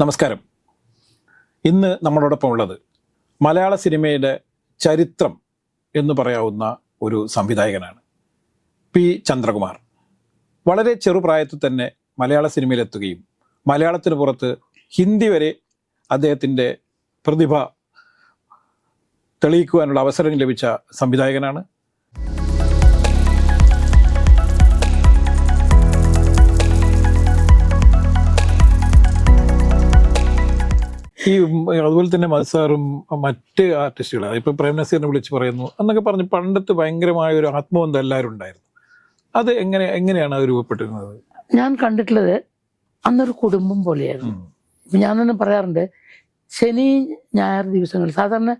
നമസ്കാരം. ഇന്ന് നമ്മളോടൊപ്പം ഉള്ളത് മലയാള സിനിമയുടെ ചരിത്രം എന്ന് പറയാവുന്ന ഒരു സംവിധായകനാണ് പി. ചന്ദ്രകുമാർ. വളരെ ചെറുപ്രായത്തിൽ തന്നെ മലയാള സിനിമയിലെത്തുകയും മലയാളത്തിന് പുറത്ത് ഹിന്ദി വരെ അദ്ദേഹത്തിന്റെ പ്രതിഭ തെളിയിക്കുവാനുള്ള അവസരം ലഭിച്ച സംവിധായകനാണ്. ഈ അതുപോലെ തന്നെ മത്സാറും മറ്റ് ആർട്ടിസ്റ്റുകൾ ഇപ്പം പ്രേം നസീറിനെ വിളിച്ച് പറയുന്നു എന്നൊക്കെ പറഞ്ഞ് പണ്ടത്തെ ഭയങ്കരമായ ഒരു ആത്മബന്ധം എല്ലാവരും ഉണ്ടായിരുന്നു. അത് എങ്ങനെ എങ്ങനെയാണ് അത് രൂപപ്പെട്ടിരുന്നത്? ഞാൻ കണ്ടിട്ടുള്ളത് അന്നൊരു കുടുംബം പോലെയായിരുന്നു. ഞാൻ തന്നെ പറയാറുണ്ട് ശനി ഞായർ ദിവസങ്ങൾ സാധാരണ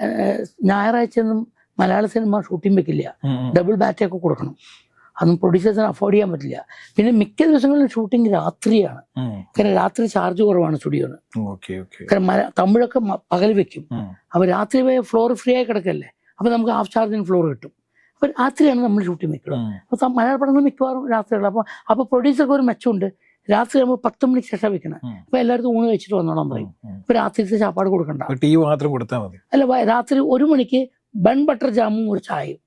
ഞായറാഴ്ച ഞായറാഴ്ചയൊന്നും മലയാള സിനിമ ഷൂട്ടിംഗ് വെക്കില്ല. ഡബിൾ ബാറ്റൊക്കെ കൊടുക്കണം. അതൊന്നും പ്രൊഡ്യൂസേഴ്സിന് അഫോർഡ് ചെയ്യാൻ പറ്റില്ല. പിന്നെ മിക്ക ദിവസങ്ങളിലും ഷൂട്ടിംഗ് രാത്രിയാണ്. കാരണം രാത്രി ചാർജ് കുറവാണ് സ്റ്റുഡിയോന് കാരണം തമിഴൊക്കെ പകൽ വെക്കും. അപ്പൊ രാത്രി പോയ ഫ്ലോർ ഫ്രീ ആയി കിടക്കല്ലേ? അപ്പൊ നമുക്ക് ഹാഫ് ചാർജിന് ഫ്ലോർ കിട്ടും. അപ്പൊ രാത്രിയാണ് നമ്മൾ ഷൂട്ടിംഗ് വെക്കുന്നത്. അപ്പൊ മലയാള പടങ്ങൾ മിക്കവാറും രാത്രിയുള്ള അപ്പൊ അപ്പൊ പ്രൊഡ്യൂസർക്ക് ഒരു മെച്ചമുണ്ട്. രാത്രി നമ്മൾ പത്ത് മണിക്ക് ശേഷം വെക്കണം. അപ്പൊ എല്ലായിടത്തും ഊണ് കഴിച്ചിട്ട് വന്നോളാം പറയും. അപ്പൊ രാത്രിത്തെ ചാപ്പാട് കൊടുക്കണ്ട. ടീ മാത്രം കൊടുത്താൽ മതി. അല്ല രാത്രി ഒരു മണിക്ക് ബൺ ബട്ടർ ജാമും ഒരു ചായയും.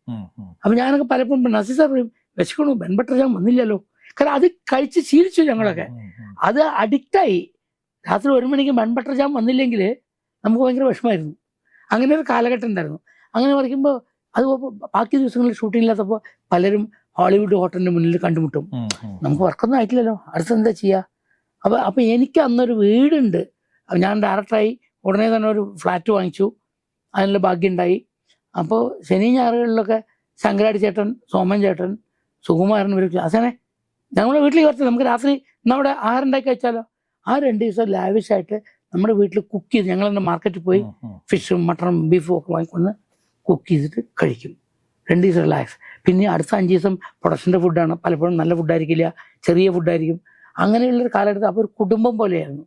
അപ്പോൾ ഞാനൊക്കെ പലപ്പോഴും നസീർ സാർ പറയും വെച്ചിക്കണു ബെൻ ബട്ടർ ജാം വന്നില്ലല്ലോ. കാരണം അത് കഴിച്ച് ശീലിച്ചു ഞങ്ങളൊക്കെ. അത് അഡിക്റ്റായി. രാത്രി ഒരു മണിക്ക് ബെൻ ബട്ടർ ജാം വന്നില്ലെങ്കിൽ നമുക്ക് ഭയങ്കര വിഷമമായിരുന്നു. അങ്ങനെ ഒരു കാലഘട്ടം ഉണ്ടായിരുന്നു. അങ്ങനെ പറയുമ്പോൾ അത് ബാക്കി ദിവസങ്ങളിൽ ഷൂട്ടിംഗ് ഇല്ലാത്തപ്പോൾ പലരും ഹോളിവുഡ് ഹോട്ടലിന്റെ മുന്നിൽ കണ്ടുമുട്ടും. നമുക്ക് വർക്കൊന്നും ആയിട്ടില്ലല്ലോ. അടുത്ത് എന്താ ചെയ്യുക അപ്പൊ അപ്പൊ എനിക്ക് അന്നൊരു വീടുണ്ട്. ഞാൻ ഡയറക്ടറായി ഉടനെ തന്നെ ഒരു ഫ്ലാറ്റ് വാങ്ങിച്ചു. അതിനുള്ള ഭാഗ്യമുണ്ടായി അപ്പോൾ ശനി ഞായറുകളിലൊക്കെ ശങ്കരാടി ചേട്ടൻ സോമൻ ചേട്ടൻ സുകുമാരൻ ഒരു അസനെ ഞങ്ങളുടെ വീട്ടിൽ കുറച്ച് നമുക്ക് രാത്രി നമ്മുടെ ആഹാരം ഉണ്ടാക്കി വെച്ചാലോ? ആ രണ്ട് ദിവസം ലാവിഷായിട്ട് നമ്മുടെ വീട്ടിൽ കുക്ക് ചെയ്ത് ഞങ്ങൾ തന്നെ മാർക്കറ്റിൽ പോയി. ഫിഷും മട്ടണും ബീഫും ഒക്കെ വാങ്ങിക്കൊണ്ട് കുക്ക് ചെയ്തിട്ട് കഴിക്കും. രണ്ട് ദിവസം റിലാക്സ് പിന്നെ അടുത്ത അഞ്ച് ദിവസം പ്രൊഡക്ഷന്റെ ഫുഡാണ് പലപ്പോഴും നല്ല ഫുഡായിരിക്കില്ല ചെറിയ ഫുഡായിരിക്കും അങ്ങനെയുള്ളൊരു കാലഘട്ടത്തിൽ അപ്പോൾ ഒരു കുടുംബം പോലെയായിരുന്നു.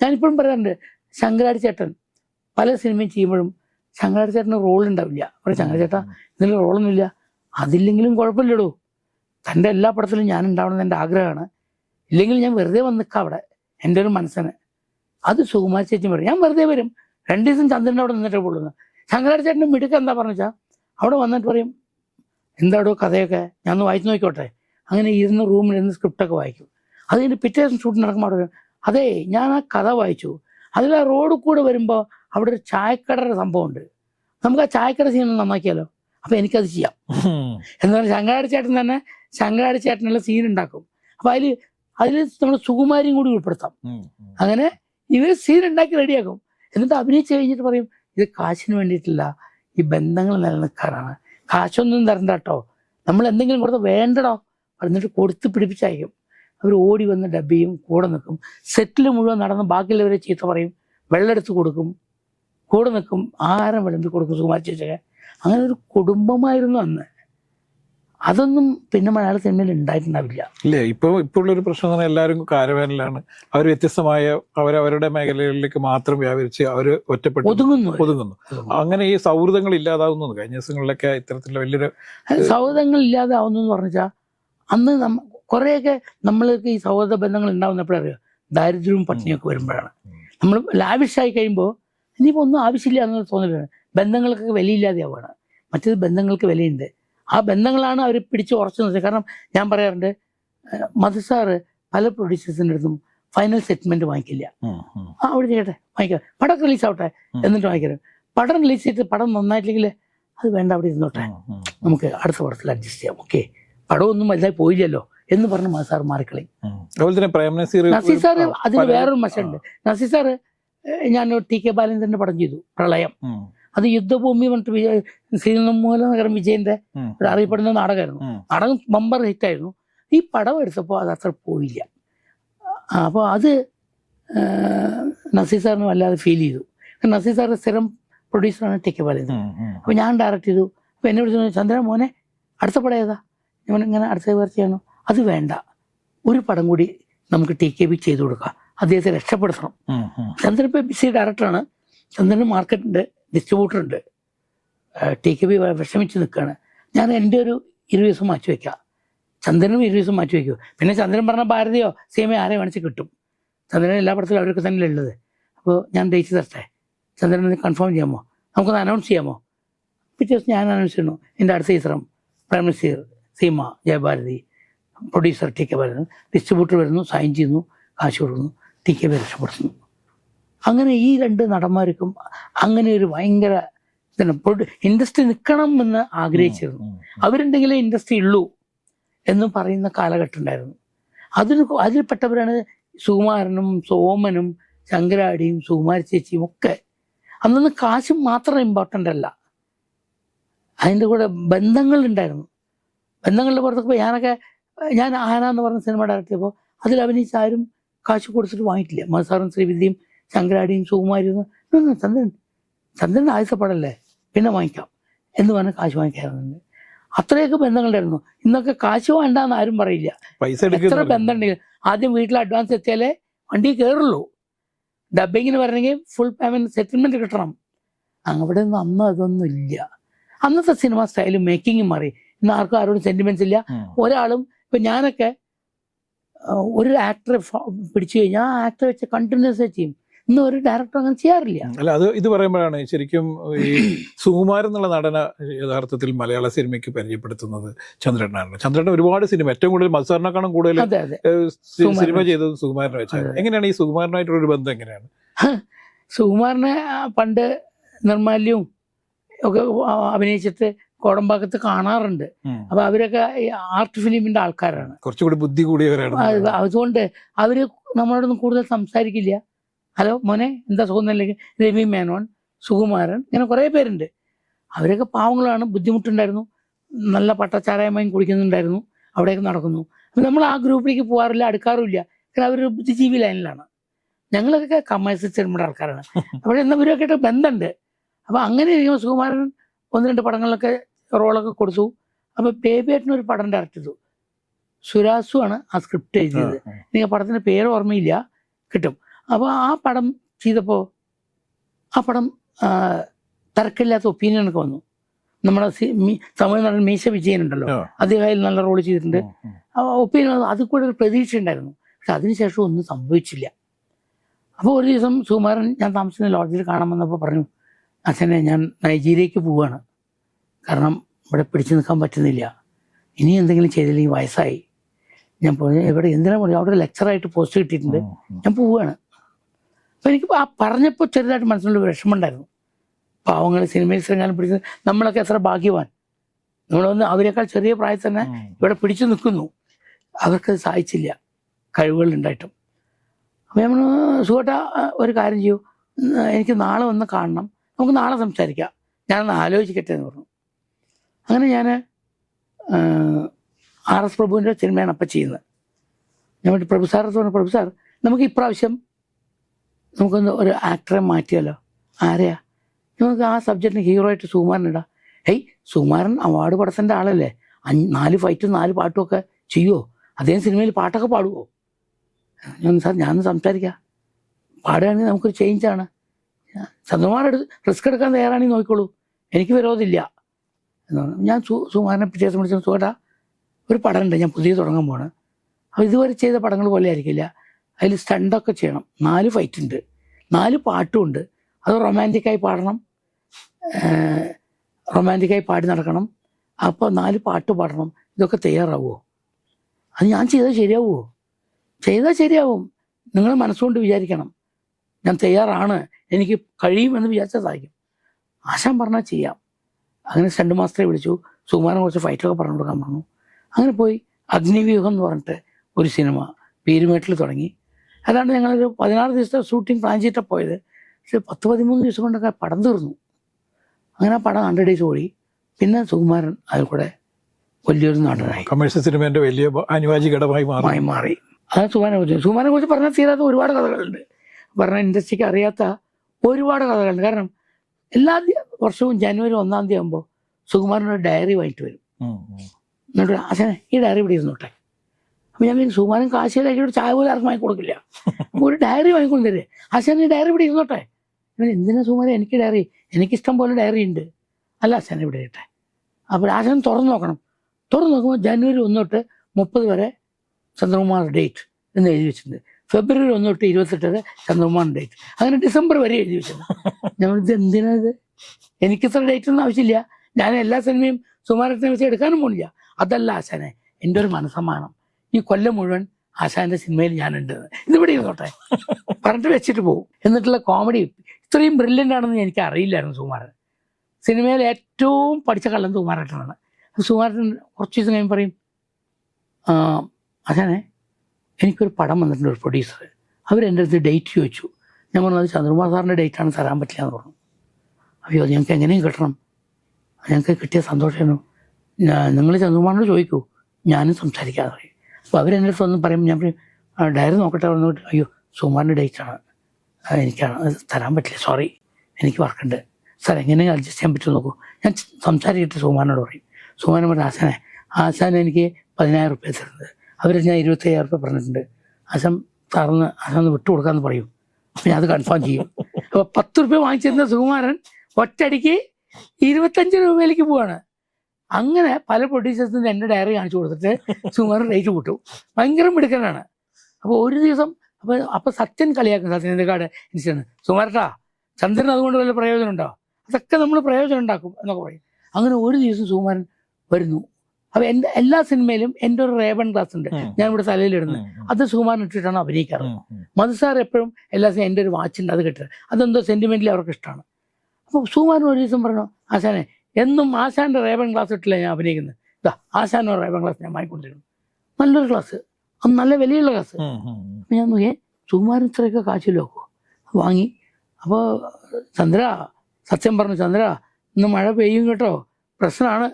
ഞാനിപ്പോഴും പറയാറുണ്ട് ശങ്കരാടി ചേട്ടൻ പല സിനിമയും ചെയ്യുമ്പോഴും ശങ്കരാടി ചേട്ടന് റോൾ ഉണ്ടാവില്ല. അവിടെ ശങ്കര ചേട്ടാ ഇതിൽ റോളൊന്നുമില്ല അതില്ലെങ്കിലും കുഴപ്പമില്ലടോ. തന്റെ എല്ലാ പടത്തിലും ഞാൻ ഉണ്ടാവണം എന്റെ ആഗ്രഹമാണ്. ഇല്ലെങ്കിൽ ഞാൻ വെറുതെ വന്ന് നിൽക്കാം അവിടെ. എന്റെ ഒരു മനസ്സിന്. അത് സുകുമാര ചേച്ചി പറയും. ഞാൻ വെറുതെ വരും. രണ്ട് ദിവസം ചന്ദ്രന്റെ അവിടെ നിന്നിട്ടേ പോളുന്നു ശങ്കരാടി ചേട്ടന്റെ മിടുക്ക് എന്താ പറഞ്ഞു വെച്ചാൽ അവിടെ വന്നിട്ട് പറയും എന്താടോ കഥയൊക്കെ? ഞാൻ ഒന്ന് വായിച്ചു നോക്കിക്കോട്ടെ. അങ്ങനെ ഇരുന്ന് റൂമിൽ ഇരുന്ന് സ്ക്രിപ്റ്റൊക്കെ വായിക്കും. അത് കഴിഞ്ഞ് പിറ്റേ ദിവസം ഷൂട്ട് നടക്കുമ്പോൾ അവിടെ അതെ ഞാൻ ആ കഥ വായിച്ചു. അതിൽ ആ റോഡ് കൂടെ വരുമ്പോൾ അവിടെ ഒരു ചായക്കടയുടെ സംഭവമുണ്ട്. നമുക്ക് ആ ചായക്കട സീൻ നന്നാക്കിയാലോ? അപ്പം എനിക്കത് ചെയ്യാം. എന്ന് പറഞ്ഞാൽ ശങ്കരാടി ചേട്ടൻ തന്നെ ശങ്കരാടി ചേട്ടനുള്ള സീൻ ഉണ്ടാക്കും. അപ്പൊ അതിൽ അതിൽ നമ്മുടെ സുകുമാരിയും കൂടി ഉൾപ്പെടുത്താം. അങ്ങനെ ഇവർ സീൻ ഉണ്ടാക്കി റെഡിയാക്കും എന്നിട്ട് അഭിനയിച്ച് കഴിഞ്ഞിട്ട് പറയും ഇത് കാശിന് വേണ്ടിയിട്ടില്ല ഈ ബന്ധങ്ങൾ നിലനിൽക്കാനാണ്. കാശൊന്നും തരണ്ട കേട്ടോ നമ്മൾ എന്തെങ്കിലും കൊടുത്ത് വേണ്ടടോ. എന്നിട്ട് കൊടുത്ത് പിടിപ്പിച്ചയക്കും അവർ ഓടി വന്ന് ഡബ് ചെയ്യും കൂടെ നിൽക്കും. സെറ്റിൽ മുഴുവൻ നടന്ന് ബാക്കിയുള്ളവരെ ചീത്ത പറയും. വെള്ളം എടുത്ത് കൊടുക്കും. കൂടെ നിൽക്കും. ആഹാരം വിളമ്പി കൊടുക്കും സുകുമാരി ചേച്ചിയൊക്കെ അങ്ങനെ ഒരു കുടുംബമായിരുന്നു അന്ന്. അതൊന്നും പിന്നെ മലയാള സിനിമയിൽ ഉണ്ടായിട്ടുണ്ടാവില്ല. ഇല്ല ഇപ്പൊ ഇപ്പൊ ഉള്ളൊരു പ്രശ്നം തന്നെ എല്ലാവരും കാരവാനിലാണ്. അവർ വ്യത്യസ്തമായ അവരവരുടെ മേഖലകളിലേക്ക് മാത്രം വ്യാപരിച്ച് അവർ ഒറ്റപ്പെട്ട്. ഒതുങ്ങുന്നു. ഒതുങ്ങുന്നു. അങ്ങനെ ഈ സൗഹൃദങ്ങൾ ഇല്ലാതാവുന്നു കഴിഞ്ഞ ദിവസങ്ങളിലൊക്കെ ഇത്തരത്തിലുള്ള വലിയൊരു സൗഹൃദങ്ങൾ ഇല്ലാതാവുന്നു എന്ന് പറഞ്ഞാൽ അന്ന് നമ്മ കുറേയൊക്കെ നമ്മൾക്ക് ഈ സൗഹൃദ ബന്ധങ്ങൾ ഉണ്ടാവുന്നപ്പോഴറിയോ ദാരിദ്ര്യവും പട്ടിണിയൊക്കെ വരുമ്പോഴാണ്. നമ്മൾ ലാവിഷായി കഴിയുമ്പോൾ ഇനിയിപ്പോൾ ഒന്നും ആവശ്യമില്ല എന്ന് തോന്നലാണ്. ബന്ധങ്ങൾക്കൊക്കെ വിലയില്ലാതെയാവുകയാണ് മറ്റേത് ബന്ധങ്ങൾക്ക് വിലയുണ്ട്. ആ ബന്ധങ്ങളാണ് അവർ പിടിച്ച് ഉറച്ചു നിർത്തിയത്. കാരണം ഞാൻ പറയാറുണ്ട് മധുസാറ് മധു സാറ് പല പ്രൊഡ്യൂസേഴ്സിന്റെ അടുത്തും ഫൈനൽ സെറ്റിൽമെന്റ് വാങ്ങിക്കില്ല. ആ അവിടെ ചെയ്യട്ടെ വാങ്ങിക്കാം. പടം റിലീസ് ആവട്ടെ. എന്നിട്ട് വാങ്ങിക്കരുത്. പടം റിലീസ് ചെയ്തിട്ട് പടം നന്നായിട്ടില്ലെങ്കിൽ അത് വേണ്ട അവിടെ ഇരുന്നോട്ടെ. നമുക്ക് അടുത്ത പടത്തിൽ അഡ്ജസ്റ്റ് ചെയ്യാം. ഓക്കെ പടമൊന്നും വലുതായി പോയില്ലല്ലോ എന്ന് പറഞ്ഞ് മതി സാർ മാറിക്കളി. അതുപോലെ തന്നെ നസീർ സാർ അതിന് വേറൊരു വശമുണ്ട്. നസീർ സാറ് ഞാൻ ടി കെ ബാലേന്ദ്രന്റെ പടം ചെയ്തു പ്രളയം. അത് യുദ്ധഭൂമി പറഞ്ഞിട്ട് നഗരം വിജയന്റെ അറിയപ്പെടുന്ന നാടകമായിരുന്നു. നാടകം ബമ്പർ ഹിറ്റായിരുന്നു. ഈ പടം എടുത്തപ്പോൾ അത് അത്ര പോയില്ല. അപ്പോൾ അത് നസീർ സാറിന് വല്ലാതെ ഫീൽ ചെയ്തു. നസീർ സാറിന്റെ സ്ഥിരം പ്രൊഡ്യൂസറാണ് ടി പറയുന്നത്. ബാലേന്ദ്രൻ ഉം, ഉം. അപ്പോൾ ഞാൻ ഡയറക്റ്റ് ചെയ്തു. അപ്പോൾ എന്നെ വിളിച്ചു ചന്ദ്രൻ മോനെ അടുത്ത പടം ഏതാ? ഞാൻ ഇങ്ങനെ അടുത്ത വേറെ അത് വേണ്ട. ഒരു പടം കൂടി നമുക്ക് ടി കെ ബി ചെയ്തു കൊടുക്കാം. അദ്ദേഹത്തെ രക്ഷപ്പെടുത്തണം. ചന്ദ്രൻ ഇപ്പോൾ ബിസി ഡയറക്ടറാണ് ചന്ദ്രന് മാർക്കറ്റുണ്ട് ഡിസ്ട്രിബ്യൂട്ടർ ഉണ്ട് ടി കെ ബി വിഷമിച്ച് നിൽക്കുകയാണ് ഞാൻ എന്റെ ഒരു ഇരുപത് ദിവസം മാറ്റി വയ്ക്കാം. ചന്ദ്രനും ഇരുപത് ദിവസം മാറ്റി വയ്ക്കും. പിന്നെ ചന്ദ്രൻ പറഞ്ഞ ഭാരതിയോ സീമയോ ആരെ വേണിച്ച് കിട്ടും. ചന്ദ്രൻ എല്ലാ പടത്തിലും അവരൊക്കെ തന്നെ ഉള്ളത്. അപ്പോൾ ഞാൻ ഡേറ്റ് തരട്ടെ? ചന്ദ്രനെ കൺഫേം ചെയ്യാമോ? നമുക്കൊന്ന് അനൗൺസ് ചെയ്യാമോ? പിറ്റേ ദിവസം ഞാൻ അനൗൺസ് ചെയ്യുന്നു. എന്റെ അടുത്ത ചിത്രം prime minister Seema Jayabharathi producer T K Bharathi distributor വരുന്നു സൈൻ ചെയ്യുന്നു കാശ് കൊടുക്കുന്നു ടി കെ ബി രക്ഷപ്പെടുത്തുന്നു. അങ്ങനെ ഈ രണ്ട് നടന്മാർക്കും അങ്ങനെ ഒരു ഭയങ്കര ഇൻഡസ്ട്രി നിൽക്കണം എന്ന് ആഗ്രഹിച്ചിരുന്നു. അവരുണ്ടെങ്കിലേ ഇൻഡസ്ട്രി ഉള്ളൂ എന്ന് പറയുന്ന കാലഘട്ടം ഉണ്ടായിരുന്നു അതിന് അതിൽപ്പെട്ടവരാണ് സുകുമാരനും സോമനും ശങ്കരാടിയും സുകുമാരി ചേച്ചിയും ഒക്കെ. അന്നൊന്ന് കാശ് മാത്രം ഇമ്പോർട്ടന്റ് അല്ല. അതിന്റെ കൂടെ ബന്ധങ്ങൾ ഉണ്ടായിരുന്നു. ബന്ധങ്ങളുടെ പുറത്തൊക്കെ ഞാനൊക്കെ ഞാൻ ആന എന്ന് പറഞ്ഞ സിനിമ ഡയറക്റ്റ് ചെയ്തപ്പോൾ അതിൽ അഭിനയിച്ച ആരും കാശ് കൊടുത്തിട്ട് വാങ്ങിയിട്ടില്ല. മസാറും ശ്രീവിദ്യയും ശങ്കരാടിയും സുകുമാരിയും ഒന്നും, "ഉം, ഉം, ചന്ദ്രൻ ചന്ദ്രൻ ആയുസപ്പെടല്ലേ പിന്നെ വാങ്ങിക്കാം. എന്ന് പറഞ്ഞ് കാശ് വാങ്ങിക്കാറുണ്ട്. അത്രയൊക്കെ ബന്ധങ്ങളുണ്ടായിരുന്നു ഇന്നൊക്കെ കാശ് വേണ്ടാന്ന് ആരും പറയില്ല. പൈസ എത്ര എടുക്കുന്ന ബന്ധം ഉണ്ടെങ്കിലും ആദ്യം വീട്ടിൽ അഡ്വാൻസ് എത്തിയാലേ വണ്ടി കയറുള്ളൂ. ഡബിങ്ങിന് വരണമെങ്കിൽ ഫുൾ പേയ്മെന്റ് സെറ്റിൽമെന്റ് കിട്ടണം. അവിടെ നിന്ന് അന്ന് അതൊന്നും ഇല്ല. അന്നത്തെ സിനിമ സ്റ്റൈലും മേക്കിങ്ങും മാറി. ഇന്ന് ആർക്കും ആരോടും സെന്റിമെന്റ്സ് ഇല്ല. ഒരാളും ഇപ്പൊ ഞാനൊക്കെ ഒരു ആക്ടറെ പിടിച്ചു കഴിഞ്ഞാൽ ആ ആക്ടറെ വെച്ച് കണ്ടിന്യൂസ് ചെയ്യും. ഇന്ന് ഒരു ഡയറക്ടർ അങ്ങനെ ചെയ്യാറില്ല. അല്ല അത് ഇത് പറയുമ്പോഴാണ് ശരിക്കും ഈ സുകുമാരൻ എന്നുള്ള നടന യഥാർത്ഥത്തിൽ മലയാള സിനിമയ്ക്ക് പരിചയപ്പെടുത്തുന്നത് ചന്ദ്രനാണ്. ചന്ദ്രൻ ഒരുപാട് സിനിമ ഏറ്റവും കൂടുതൽ മത്സറിനെക്കാളും കൂടുതൽ. സിനിമ ചെയ്തത് സുകുമാരനെ വെച്ചാണ്. എങ്ങനെയാണ് ഈ സുകുമാരനായിട്ടുള്ള ഒരു ബന്ധം എങ്ങനെയാണ്? സുകുമാരനെ പണ്ട് നിർമാല്യവും ഒക്കെ അഭിനയിച്ചിട്ട് കോടമ്പാക്കത്ത് കാണാറുണ്ട്. അപ്പൊ അവരൊക്കെ ആർട്ട് ഫിലിമിന്റെ ആൾക്കാരാണ്. കുറച്ചുകൂടി ബുദ്ധി കൂടിയവരാണ്. അതുകൊണ്ട് അവർ നമ്മളോടൊന്നും കൂടുതൽ സംസാരിക്കില്ല. ഹലോ മോനെ എന്താ സുഖമില്ലെങ്കിൽ രവി മേനോൻ സുകുമാരൻ ഇങ്ങനെ കുറേ പേരുണ്ട്. അവരൊക്കെ പാവങ്ങളാണ് ബുദ്ധിമുട്ടുണ്ടായിരുന്നു. നല്ല പട്ടച്ചാരായമായും കുടിക്കുന്നുണ്ടായിരുന്നു. അവിടെയൊക്കെ നടക്കുന്നു. അപ്പൊ നമ്മൾ ആ ഗ്രൂപ്പിലേക്ക് പോകാറില്ല അടുക്കാറുമില്ല. കാരണം അവരൊരു ബുദ്ധിജീവി ലൈനിലാണ്. ഞങ്ങളൊക്കെ കമേഴ്സ് സിനിമയുടെ ആൾക്കാരാണ്. അവിടെ എന്നവരൊക്കെ ആയിട്ട് ബന്ധമുണ്ട്. അപ്പൊ അങ്ങനെ ഇരിക്കുമ്പോൾ സുകുമാരൻ ഒന്ന് രണ്ട് പടങ്ങളിലൊക്കെ റോളൊക്കെ കൊടുത്തു. അപ്പൊ ബേബിയേട്ടൻ ഒരു പടം ഡയറക്റ്റ് ചെയ്തു. സുരാസു ആണ് ആ സ്ക്രിപ്റ്റ് എഴുതിയത്. എനിക്ക് ആ പടത്തിന്റെ പേര് ഓർമ്മയില്ല. കിട്ടും. അപ്പോൾ ആ പടം ചെയ്തപ്പോൾ ആ പടം തിരക്കില്ലാത്ത തർക്കമില്ലാത്ത ഒപ്പീനിയൻ ഒക്കെ വന്നു. നമ്മുടെ മീ- മീശ വിജയൻ ഉണ്ടല്ലോ. ആ. അദ്ദേഹം അതിൽ നല്ല റോൾ ചെയ്തിട്ടുണ്ട്. ഒപ്പീനിയൻ അത് കൂടെ ഒരു പ്രതീക്ഷ ഉണ്ടായിരുന്നു. പക്ഷെ അതിനുശേഷം ഒന്നും സംഭവിച്ചില്ല. അപ്പോൾ ഒരു ദിവസം സുകുമാരൻ ഞാൻ താമസിക്കുന്ന ലോഡ്ജിൽ കാണാൻ വന്നപ്പോൾ പറഞ്ഞു അച്ഛനെ ഞാൻ നൈജീരിയക്ക് പോവുകയാണ് കാരണം ഇവിടെ പിടിച്ചു നിൽക്കാൻ പറ്റുന്നില്ല. ഇനി എന്തെങ്കിലും ചെയ്തില്ലെങ്കിൽ വയസ്സായി. ഞാൻ പോയി എവിടെ എന്തിനാ പറയുക അവിടെ ലെക്ചറായിട്ട് പോസ്റ്റ് കിട്ടിയിട്ടുണ്ട്. ഞാൻ പോവുകയാണ് അപ്പോൾ എനിക്ക് ആ പറഞ്ഞപ്പോൾ ചെറുതായിട്ട് മനസ്സിലുള്ള വിഷമമുണ്ടായിരുന്നു. പാവങ്ങൾ സിനിമയിൽ ഇറങ്ങാനും പിടിച്ച് നമ്മളൊക്കെ എത്ര ഭാഗ്യവാൻ. നമ്മളൊന്ന് അവരെക്കാൾ ചെറിയ പ്രായത്തിൽ തന്നെ ഇവിടെ പിടിച്ചു നിൽക്കുന്നു. അവർക്ക് സാധിച്ചില്ല. കഴിവുകൾ ഉണ്ടായിട്ടും. അപ്പോൾ നമ്മൾ സുഖട്ട ഒരു കാര്യം ചെയ്യൂ. എനിക്ക് നാളെ ഒന്ന് കാണണം. നമുക്ക് നാളെ സംസാരിക്കാം. ഞാനൊന്ന് ആലോചിക്കട്ടെ എന്ന് പറഞ്ഞു. അങ്ങനെ ഞാൻ ആർ എസ് പ്രഭുവിന്റെ സിനിമയാണ് അപ്പം ചെയ്യുന്നത്. ഞാൻ പ്രഭു സാർ പറഞ്ഞു പ്രഭു സാർ നമുക്ക് ഇപ്രാവശ്യം നമുക്കൊന്ന് ഒരു ആക്ടറെ മാറ്റിയാലോ? ആരെയാ? നമുക്ക് ആ സബ്ജക്റ്റിന് ഹീറോ ആയിട്ട് സുകുമാരൻ ഇടാം. ഹേയ് സുകുമാരൻ അവാർഡ് പടത്തിന്റെ ആളല്ലേ? നാല് ഫൈറ്റും നാല് പാട്ടും ഒക്കെ ചെയ്യുമോ അദ്ദേഹം സിനിമയിൽ പാട്ടൊക്കെ പാടുമോ ഞാൻ സാർ ഞാനൊന്ന് സംസാരിക്കാം. പാടുകയാണെങ്കിൽ നമുക്കൊരു ചേഞ്ചാണ് ചന്ദ്രകുമാർ റിസ്ക് എടുക്കാൻ തയ്യാറാണെങ്കിൽ നോക്കിക്കോളൂ. എനിക്ക് വിരോധമില്ല. എന്ന് പറഞ്ഞു. ഞാൻ സു സുകുമാരനെ പിറ്റേ സംബന്ധിച്ചു സുഖേട്ടാ ഒരു പടമുണ്ട്. ഞാൻ പുതിയ തുടങ്ങാൻ പോണ് അപ്പോൾ ഇതുവരെ ചെയ്ത പടങ്ങൾ പോലെ ആയിരിക്കില്ല അതിൽ സ്റ്റണ്ടൊക്കെ ചെയ്യണം. നാല് ഫൈറ്റ് ഉണ്ട്. നാല് പാട്ടും ഉണ്ട് അത് റൊമാന്റിക്കായി പാടണം. റൊമാന്റിക്കായി പാടി നടക്കണം. അപ്പോൾ നാല് പാട്ട് പാടണം. ഇതൊക്കെ തയ്യാറാവുമോ അത് ഞാൻ ചെയ്താൽ ശരിയാവുമോ ചെയ്താൽ ശരിയാവും. നിങ്ങൾ മനസ്സുകൊണ്ട് വിചാരിക്കണം. ഞാൻ തയ്യാറാണ്. എനിക്ക് കഴിയുമെന്ന് വിചാരിച്ചാൽ സാധിക്കും. ആശാൻ പറഞ്ഞാൽ ചെയ്യാം. അങ്ങനെ സ്റ്റണ്ട് മാസ്റ്ററെ വിളിച്ചു. സുകുമാരൻ കുറച്ച് ഫൈറ്റൊക്കെ പറഞ്ഞു കൊടുക്കാൻ പറഞ്ഞു. അങ്ങനെ പോയി അഗ്നിവ്യൂഹം എന്ന് പറഞ്ഞിട്ട് ഒരു സിനിമ. പീരുമേട്ടിൽ തുടങ്ങി. അതാണ് ഞങ്ങളൊരു പതിനാറ് ദിവസത്തെ ഷൂട്ടിംഗ് പ്ലാൻ ചെയ്തിട്ടാണ് പോയത്. പക്ഷെ പത്ത് പതിമൂന്ന് ദിവസം കൊണ്ടൊക്കെ പടം തീർന്നു. അങ്ങനെ ആ പടം ഹൺഡ്രഡ് ഡേയ്സ് ഓടി. പിന്നെ സുകുമാരൻ അതിൽ കൂടെ വലിയൊരു നടനായി. കമേഴ്സ്യൽ സിനിമേന്റെ വലിയ അനിവാര്യ ഘടകമായി മാറി. മാറി. അതാണ് സുമാനെ കുറിച്ച്. സുമാനെ കുറിച്ച് പറഞ്ഞാൽ തീരാത്ത ഒരുപാട് കഥകളുണ്ട്. പറഞ്ഞ ഇൻഡസ്ട്രിക്ക് അറിയാത്ത ഒരുപാട് കഥകളുണ്ട്. കാരണം എല്ലാ വർഷവും ജനുവരി ഒന്നാം തീയതി ആകുമ്പോൾ സുകുമാരനൊരു ഡയറി വാങ്ങിട്ട് വരും. എന്നിട്ട് അച്ഛനെ ഈ ഡയറി ഇവിടെ ഇരുന്നോട്ടെ. അപ്പം ഞാൻ സുകുമാരൻ കാശിയിലേക്ക് ചായ പോലും ആർക്കും വാങ്ങി കൊടുക്കില്ല ഒരു ഡയറി വാങ്ങിക്കൊണ്ട് തരേ ആശാൻ ഈ ഡയറി ഇവിടെ ഇരുന്നോട്ടെ. എന്തിനാ സുകുമാരൻ എനിക്ക് ഡയറി എനിക്കിഷ്ടം പോലെ ഡയറി ഉണ്ട്. അല്ല ആശാൻ ഇവിടെ ഇട്ടെ അപ്പോൾ ആശാൻ തുറന്നു നോക്കണം. തുറന്നു നോക്കുമ്പോൾ ജനുവരി ഒന്ന് തൊട്ട് മുപ്പത് വരെ ചന്ദ്രകുമാർ ഡേറ്റ് എന്ന് എഴുതി വെച്ചിട്ടുണ്ട്. ഫെബ്രുവരി ഒന്ന് തൊട്ട് ഇരുപത്തെട്ട് വരെ ചന്ദ്രകുമാർ ഡേറ്റ് അങ്ങനെ ഡിസംബർ വരെ എഴുതി വെച്ചത് ഞാൻ ഇത് എന്തിനാ ഇത്? എനിക്ക് ഇത്ര ഡേറ്റ് ഒന്നും ആവശ്യമില്ല. ഞാൻ എല്ലാ സിനിമയും സുമാരത്തിനെ വെച്ച് എടുക്കാനും പോണില്ല. അതല്ല ആശാനെ എന്റെ ഒരു മനസ്സമ്മാനം ഈ കൊല്ലം മുഴുവൻ ആശാന്റെ സിനിമയിൽ ഞാനുണ്ട്. ഇതിവിടെ ഇരുന്നോട്ടെ. പറഞ്ഞിട്ട് വെച്ചിട്ട് പോകും എന്നിട്ടുള്ള കോമഡി ഇത്രയും ബ്രില്യന്റ് ആണെന്ന് എനിക്ക് അറിയില്ലായിരുന്നു സുമാരൻ സിനിമയിൽ ഏറ്റവും പഠിച്ച കള്ളൻ സുമാരേട്ടനാണ് സുമാരേട്ടൻ കുറച്ച് ദിവസം കഴിയുമ്പോൾ പറയും അതാണ് എനിക്കൊരു പടം വന്നിട്ടുണ്ട് ഒരു പ്രൊഡ്യൂസർ അവരെന്റെ അടുത്ത് ഡേറ്റ് ചോദിച്ചു. ഞാൻ പറഞ്ഞു ചന്ദ്രകുമാർ സാറിന്റെ ആണ് തരാൻ പറ്റില്ല എന്ന് പറഞ്ഞു. അയ്യോ ഞങ്ങൾക്ക് എങ്ങനെയും കിട്ടണം. ഞങ്ങൾക്ക് കിട്ടിയ സന്തോഷമായിരുന്നു. നിങ്ങൾ ചന്ദ്രകുമാറിനോട് ചോദിക്കൂ. ഞാനും സംസാരിക്കാതെ അപ്പോൾ അവരെന്റെ അടുത്ത് ഒന്നും പറയുമ്പോൾ ഞാൻ പറയും "ആ, ഡയറി നോക്കട്ടെ വന്നിട്ട് അയ്യോ സുമാറിന്റെ ഡേറ്റാണ് എനിക്കാണ് തരാൻ പറ്റില്ല സോറി എനിക്ക് വർക്കുണ്ട് സാർ എങ്ങനെയെങ്കിലും അഡ്ജസ്റ്റ് ചെയ്യാൻ പറ്റുമോ നോക്കൂ. ഞാൻ സംസാരിച്ചിട്ട് സുമാറിനോട് പറയും. സുമാരൻ പറഞ്ഞു ആശാനെ ആസാൻ എനിക്ക് പതിനായിരം റുപ്യ തരുന്നത് അവർ ഞാൻ ഇരുപത്തയ്യായിരം റുപ്യ പറഞ്ഞിട്ടുണ്ട്. ആശാൻ സാറിന് ആശാൻ ഒന്ന് വിട്ടു കൊടുക്കാമെന്ന് പറയും. അപ്പം ഞാൻ അത് കൺഫേം ചെയ്യും. അപ്പോൾ പത്ത് റുപ്യ വാങ്ങിച്ചിരുന്ന സുകുമാരൻ ഒറ്റടിക്ക് ഇരുപത്തഞ്ച് രൂപയിലേക്ക് പോവാണ്. അങ്ങനെ പല പ്രൊഡ്യൂസേഴ്സിന് എന്റെ ഡയറി കാണിച്ചു കൊടുത്തിട്ട് സുമാർ റേറ്റ് കൂട്ടും. ഭയങ്കര മിടുക്കനാണ്. അപ്പോൾ ഒരു ദിവസം അപ്പോൾ അപ്പോൾ സത്യൻ കളിയാക്കും സത്യനന്ദക്കാട് ഇൻസിഡന്റ് സുമാരട്ടാ ചന്ദ്രൻ അതുകൊണ്ട് വല്ല പ്രയോജനം ഉണ്ടോ? അതൊക്കെ നമ്മൾ പ്രയോജനം ഉണ്ടാക്കും എന്നൊക്കെ പറയും. അങ്ങനെ ഒരു ദിവസം സുകുമാരൻ വരുന്നു. അപ്പോൾ എന്റെ എല്ലാ സിനിമയിലും എന്റെ ഒരു റേബൺ ക്ലാസ് ഉണ്ട്. ഞാൻ ഇവിടെ തലയിലിടുന്നത് അത് സുകുമാരൻ ഇട്ടിട്ടാണ് അഭിനയിക്കാറ്. മധു സാർ എപ്പോഴും എല്ലാ ദിവസവും എന്റെ ഒരു വാച്ചുണ്ട് അത് കിട്ടുക. അതെന്തോ സെന്റിമെന്റലി അവർക്ക് ഇഷ്ടമാണ്. അപ്പോൾ സുകുമാരൻ ഒരു ദിവസം പറഞ്ഞു ആശാനെ എന്നും ആശാന്റെ റേബൺ ക്ലാസ് ഇട്ടില്ല ഞാൻ അഭിനയിക്കുന്നത്. ഇതാ ആശാന്റെ ക്ലാസ് റേബൺ ഗ്ലാസ് ഞാൻ വാങ്ങിക്കൊണ്ടിരുന്നു. നല്ലൊരു ക്ലാസ് അത് നല്ല വിലയുള്ള ക്ലാസ് ഞാൻ നോക്കിയേ സുകുമാരൻ ഇത്രയൊക്കെ വെക്കുമോ വാങ്ങി. അപ്പോൾ ചന്ദ്ര സത്യം പറഞ്ഞു ചന്ദ്ര ഇന്ന് മഴ പെയ്യും കേട്ടോ. പ്രശ്നമാണ്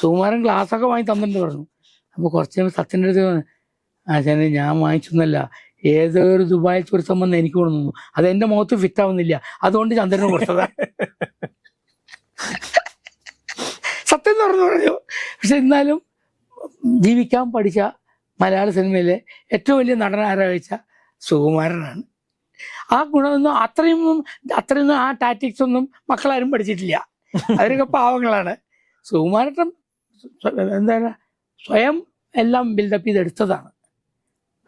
സുകുമാരൻ ഗ്ലാസ്സൊക്കെ വാങ്ങി തന്നിട്ടുണ്ട് പറഞ്ഞു. അപ്പോൾ കുറച്ച് നേരം സത്യന്റെ അടുത്ത് ആശാനെ ഞാൻ വാങ്ങിച്ചൊന്നല്ല. ഏതോ ഒരു ദുബായ് ചുരുത്തം വന്ന് എനിക്ക് കൊണ്ടുവന്നു. അത് എന്റെ മുഖത്ത് ഫിറ്റ് ആവുന്നില്ല. അതുകൊണ്ട് ചന്ദ്രന് കൊടുത്തതാ. സത്യം തുറന്നു പറഞ്ഞു. പക്ഷെ എന്നാലും ജീവിക്കാൻ പഠിച്ച മലയാള സിനിമയിലെ ഏറ്റവും വലിയ നടൻ ആരാ ചോദിച്ച? സുകുമാരനാണ്. ആ ഗുണമൊന്നും അത്രയൊന്നും അത്രയൊന്നും ആ ടാറ്റിക്സ് ഒന്നും മക്കളാരും പഠിച്ചിട്ടില്ല. അവരൊക്കെ പാവങ്ങളാണ്. സുകുമാരൻ എന്താ എന്താണ് സ്വയം എല്ലാം ബിൽഡപ്പ് ചെയ്തെടുത്തതാണ്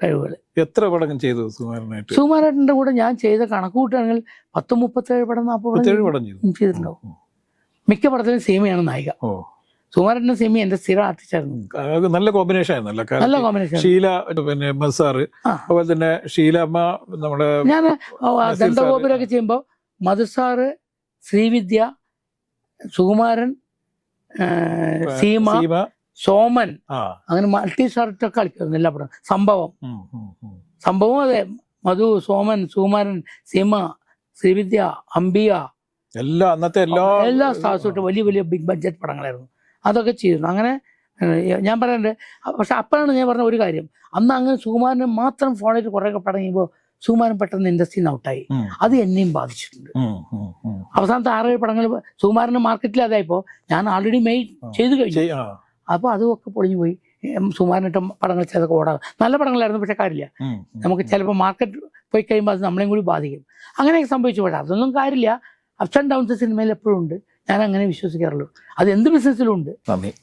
കഴിവുകൾ എത്ര പടം ചെയ്തു സുകുമാരനായിട്ട്? സുകുമാരേട്ടന്റെ കൂടെ ഞാൻ ചെയ്ത കണക്ക് കൂട്ടുകയാണെങ്കിൽ പത്ത് മുപ്പത്തേഴ് പടം നാൽപ്പത് പടം പടം ചെയ്തു. ചെയ്തിട്ടുണ്ടാവും. മിക്ക പടത്തിലും സീമയാണ് നായിക. ഓ. സുകുമാരേട്ടന്റെ സിനിമ എന്റെ സ്ഥിരം ആർട്ടിസ്റ്റായിരുന്നു. നല്ല കോമ്പിനേഷൻ ആയിരുന്നല്ലോ. നല്ല കോമ്പിനേഷൻ ഷീല പിന്നെ മസാറ് ആ. അതുപോലെ തന്നെ ഷീല അമ്മ നമ്മുടെ ഞാൻ ദന്തഗോപുരമൊക്കെ ചെയ്യുമ്പോൾ മധുസാറ് ശ്രീവിദ്യ സുകുമാരൻ സീമ സീമ. സോമൻ. അങ്ങനെ മൾട്ടി സ്റ്റാർട്ടൊക്കെ കളിക്കുന്നു എല്ലാ പടം സംഭവം. സംഭവം അതെ. മധു സോമൻ സുകുമാരൻ സീമ ശ്രീവിദ്യ അംബിയ. എല്ലാ അന്നത്തെ എല്ലാ എല്ലാ സ്റ്റാർസും വലിയ വലിയ ബിഗ് ബഡ്ജറ്റ് പടങ്ങളായിരുന്നു. അതൊക്കെ ചെയ്യുന്നു അങ്ങനെ ഞാൻ പറയണ്ട് പക്ഷെ അപ്പോഴാണ് ഞാൻ പറഞ്ഞ ഒരു കാര്യം. അന്ന് അങ്ങനെ സുകുമാരനെ മാത്രം ഫോണിൽ ചെയ്ത് കുറേ പടം ചെയ്യുമ്പോൾ സുകുമാരൻ പെട്ടെന്ന് ഇൻഡസ്ട്രിയിൽ നിന്ന് ഔട്ടായി. അത് എന്നെയും ബാധിച്ചിട്ടുണ്ട്. അവസാനത്തെ ആറേഴ് പടങ്ങൾ സുകുമാരന്റെ മാർക്കറ്റിൽ അതായപ്പോൾ ഞാൻ ആൾറെഡി മെയ് ചെയ്തു കഴിഞ്ഞു. അപ്പോൾ അതുമൊക്കെ പൊളിഞ്ഞു പോയി. സുമാരനിട്ട പടങ്ങൾ ചിലതൊക്കെ ഓടാ നല്ല പടങ്ങളായിരുന്നു പക്ഷെ കാര്യമില്ല. നമുക്ക് ചിലപ്പോൾ മാർക്കറ്റ് പോയി കഴിയുമ്പോൾ അത് നമ്മളെയും കൂടി ബാധിക്കും. അങ്ങനെയൊക്കെ സംഭവിച്ചു പോട്ടെ അതൊന്നും കാര്യമില്ല. അപ്സ് ആൻഡ് ഡൗൺസ് സിനിമയിൽ എപ്പോഴും ഉണ്ട്. ഞാൻ അങ്ങനെ വിശ്വസിക്കാറുള്ളൂ. അത് എന്ത് ബിസിനസ്സിലും ഉണ്ട്. നന്ദി.